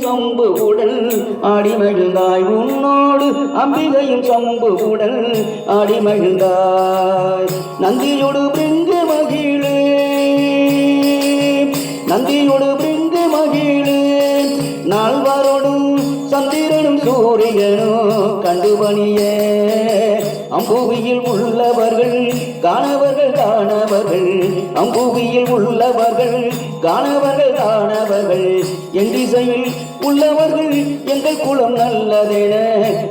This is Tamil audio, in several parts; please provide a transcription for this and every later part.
சம்பு உடல் ஆடி மகிழ்ந்தாய் உன்னோடு அம்பிகையும் சம்பு உடல் ஆடி மகிழ்ந்தாய் நந்தியோடு பிரிந்து மகிழே நந்தியோடு சந்திரனும் சூரியனும் கண்டுபணியே. அம்புவியில் உள்ளவர்கள் காணவர்கள் காணவர்கள். அம்புவியில் உள்ளவர்கள் காணவர்கள் காணவர்கள். என் திசையில் உள்ளவர்கள் எங்கள் குலம் நல்லதென.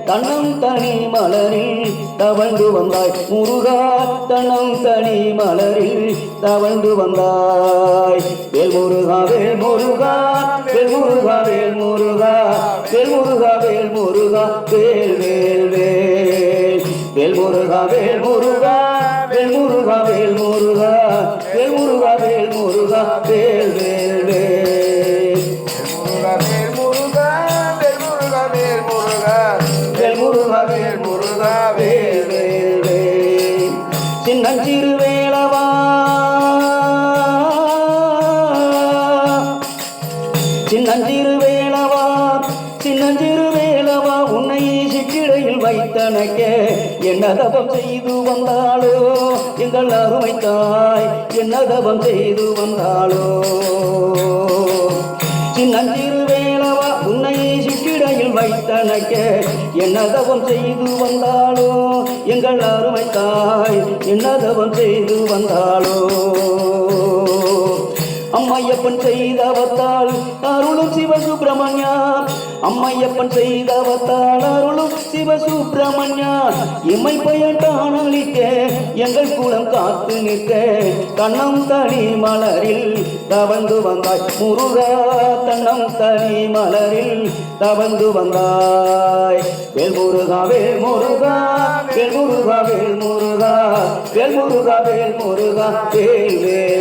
தன்னம் தனி மலரில் தவழ்ந்து வந்தாய். முருகா தன்னம் தனி மலரில் தவழ்ந்து வந்தாய். வேல் முருகா வேல் முருகா வேல் முருகா வேல் முருகா வேல் முருகா வேல் முருகா வேல் வேல். வேல் வேல் முருகா வேல் முருகா வேல் முருகா வேல் முருகா வேல் முருகா வேல். முருகா வேல் வேல் வேல் முருகா வேல் முருகா வேல் முருகா வேல் முருகா வேல். முருகா வேல் முருகா வேல் வேல் வேல் சின்னஞ்சிறு வேளவா சின்னஞ்சிறு சின்னஞ்சிறு வேளவா உன்னை சிக்கிடையில் வைத்தனக்க. என்ன தபம் செய்து வந்தாளோ? எங்கள் அருமை தாய் என்ன தபம் செய்து வந்தாளோ? சின்னஞ்சிறு வேளவா உன்னை சிக்கிடையில் வைத்தனக்க. என்ன தவம் செய்து வந்தாளோ? எங்கள் அருமை தாய் என்ன தவம் செய்து வந்தாளோ? அம்மையப்பன் செய்தவத்தால் அருளும் சிவசுப்பிரமணியா. அம்மையப்பன் செய்தவத்தால் அருளும் சிவசுப்பிரமணியா. இம்மை பயட்டான் அளிக்க எங்கள் குலம் காத்து நிற்க. கண்ணம் தனி மலரில் தவந்து வந்தாய் முருகா தன்னம் தனி மலரில் தவந்து வந்தாய். வேல் முருகா வேல் முருகா வேல் முருகா வேல் முருகா வேல் முருகா வேல் முருகா வேல் வேல்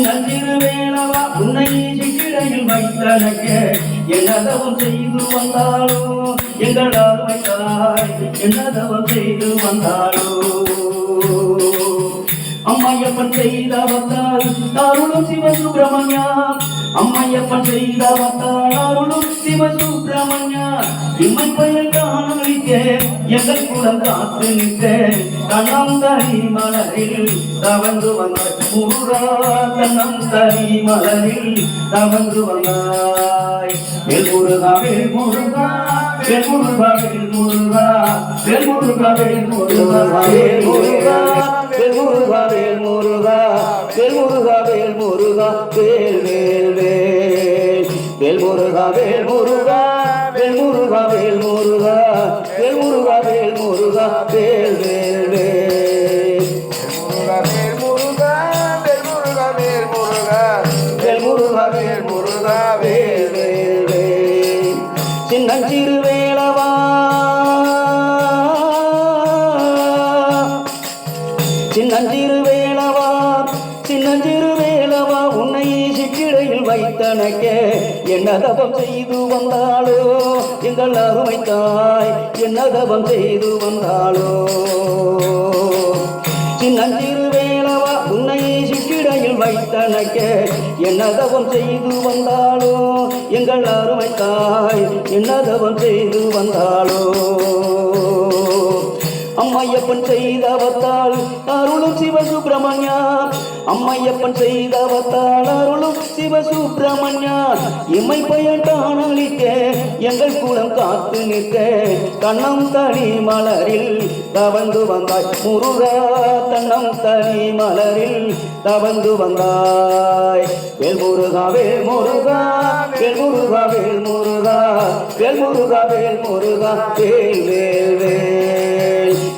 நந்திருவேணவா உன்னை சிக்கிடையில் வைத்தனக்க. என்னதவம் செய்து வந்தாலோ எங்களால் வைத்தாய் என்னதவம் செய்து வந்தாலோ அம்மையப்பன் செய்த வந்தால் தாருணம் சிவசுப்பிரமணியா அம்மையப்பன் செய்தவத்தால் அருளும் சிவசுப்பிரமணியா இம்மை பயன் காணலிக்க எங்கள் குலம் காத்து நிற்க கண்ணம் தனி மலரில் தவந்து வந்த முருகா கண்ணம் தனி மலரில் தவந்து வந்தாய் வேல் முருகா வேல் முருகா வேல் முருகா வேல் முருகா வேல் முருகா வேல் முருகா வேல் முருகா வேல் முருகா வேல் முருகா வேல் முருகா வேல் முருகா வேல் வேல் வேல் முருகா வேல் முருகா வேல் முருகா வேல் முருகா வேல் முருகா வேல். முருகா வேல் வேல் வேல் முருகா வேல் முருகா வேல் முருகா வேல் முருகா வேல். முருகா வேல் முருகா வேல் வேல் வேல் சின்னஞ்சிறு வேளவா சின்னஞ்சிறு வேளவா சிக்கிடையில் வைத்தனக்க என்ன தபம் செய்து வந்தாளோ? எங்கள் அருமை தாய் என்ன தபம் செய்து வந்தாளோ? சின்னஞ்சிறு வேளவா உன்னை சிக்கிடையில் வைத்தனக்கே என்ன தவம் செய்து வந்தாளோ? எங்கள் அருமை தாய் என்ன தவம் செய்து வந்தாளோ? அம்மையப்பன் செய்தவத்தால் அருளும் சிவசுப்பிரமணியா. அம்மையப்பன் செய்தவத்தால் அருளும் சிவசுப்பிரமணியா. இம்மை பயட்டான் அளிக்க எங்கள் குலம் காத்து நிற்க. கண்ணம் தனி மலரில் தவந்து வந்தாய் முருகா. தன்னம் தனி மலரில் தவந்து வந்தாய். வேல் முருகா வேல் முருகா. வேல் முருகா வேல் முருகா. வேல் முருகா வேல் முருகா. வேல் வேல் வேல்.